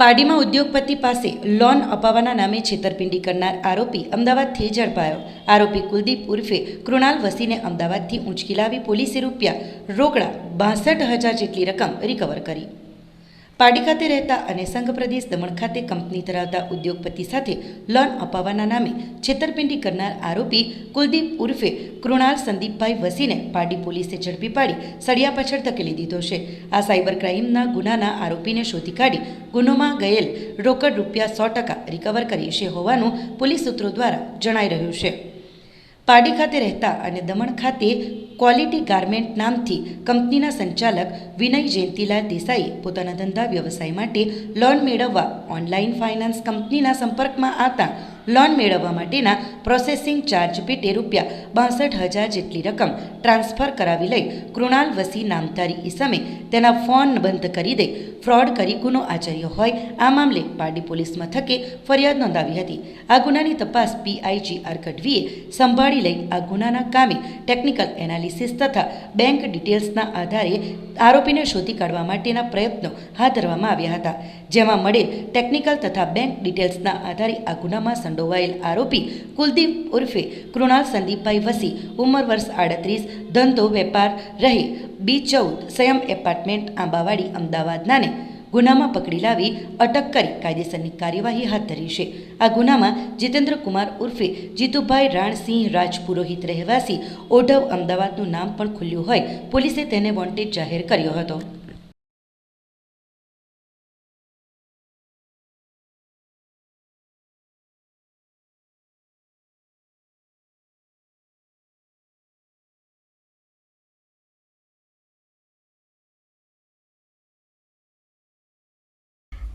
પાડીમાં ઉદ્યોગપતિ પાસે લોન અપાવવાના નામે છેતરપિંડી કરનાર આરોપી અમદાવાદથી ઝડપાયો. આરોપી કુલદીપ ઉર્ફે કૃણાલ વસીને અમદાવાદથી ઉંચકી લાવી પોલીસે રૂપિયા રોકડા બાસઠ હજાર જેટલી રકમ રિકવર કરી. પાડી ખાતે રહેતા અને સંઘ પ્રદેશ દમણ ખાતે કંપની ધરાવતા ઉદ્યોગપતિ સાથે લોન અપાવવાના નામે છેતરપિંડી કરનાર આરોપી કુલદીપ ઉર્ફે કૃણાલ સંદીપભાઈ વસીને પાડી પોલીસે ઝડપી પાડી સળિયા પાછળ ધકેલી દીધો છે. આ સાયબર ક્રાઇમના ગુનાના આરોપીને શોધી કાઢી ગુનોમાં ગયેલ રોકડ રૂપિયા સો ટકા રિકવર કરી છે હોવાનું પોલીસ સૂત્રો દ્વારા જણાઈ રહ્યું છે. પાડી ખાતે રહેતા અને દમણ ખાતે ક્વોલિટી ગાર્મેન્ટ નામથી કંપનીના સંચાલક વિનય જયંતિલાલ દેસાઈએ પોતાના ધંધા વ્યવસાય માટે લોન મેળવવા ઓનલાઈન ફાઇનાન્સ કંપનીના સંપર્કમાં આવતા લોન મેળવવા માટેના પ્રોસેસિંગ ચાર્જ પેટે રૂપિયા બાસઠ હજાર જેટલી રકમ ટ્રાન્સફર કરાવી લઈ કૃણાલ વસી નામધારી ઈસમે તેના ફોન બંધ કરી દઈ ફ્રોડ કરી ગુનો આચર્યો હોય આ મામલે પારડી પોલીસ મથકે ફરિયાદ નોંધાવી હતી. આ ગુનાની તપાસ પીઆઈજી આર ગઢવીએ સંભાળી લઈ આ ગુનાના કામે ટેકનિકલ એનાલિસિસ તથા બેંક ડિટેલ્સના આધારે આરોપીને શોધી કાઢવા માટેના પ્રયત્નો હાથ ધરવામાં આવ્યા હતા. જેમાં મળેલ ટેકનિકલ તથા બેંક ડિટેલ્સના આધારે આ ગુનામાં સંડોવાયેલ આરોપી કુલદીપ ઉર્ફે કૃણાલ સંદીપભાઈ વસી ઉંમર વર્ષ આડત્રીસ ધંધો વેપાર રહે બી ચૌદ સંયમ એપાર્ટમેન્ટ આંબાવાડી અમદાવાદનાને ગુનામાં પકડી લાવી અટક કરી કાયદેસરની કાર્યવાહી હાથ ધરી છે આ ગુનામાં જીતેન્દ્ર કુમાર ઉર્ફે જીતુભાઈ રાણસિંહ રાજપુરોહિત રહેવાસી ઓઢવ અમદાવાદનું નામ પણ ખુલ્યું હોય, પોલીસે તેને વોન્ટેડ જાહેર કર્યો હતો.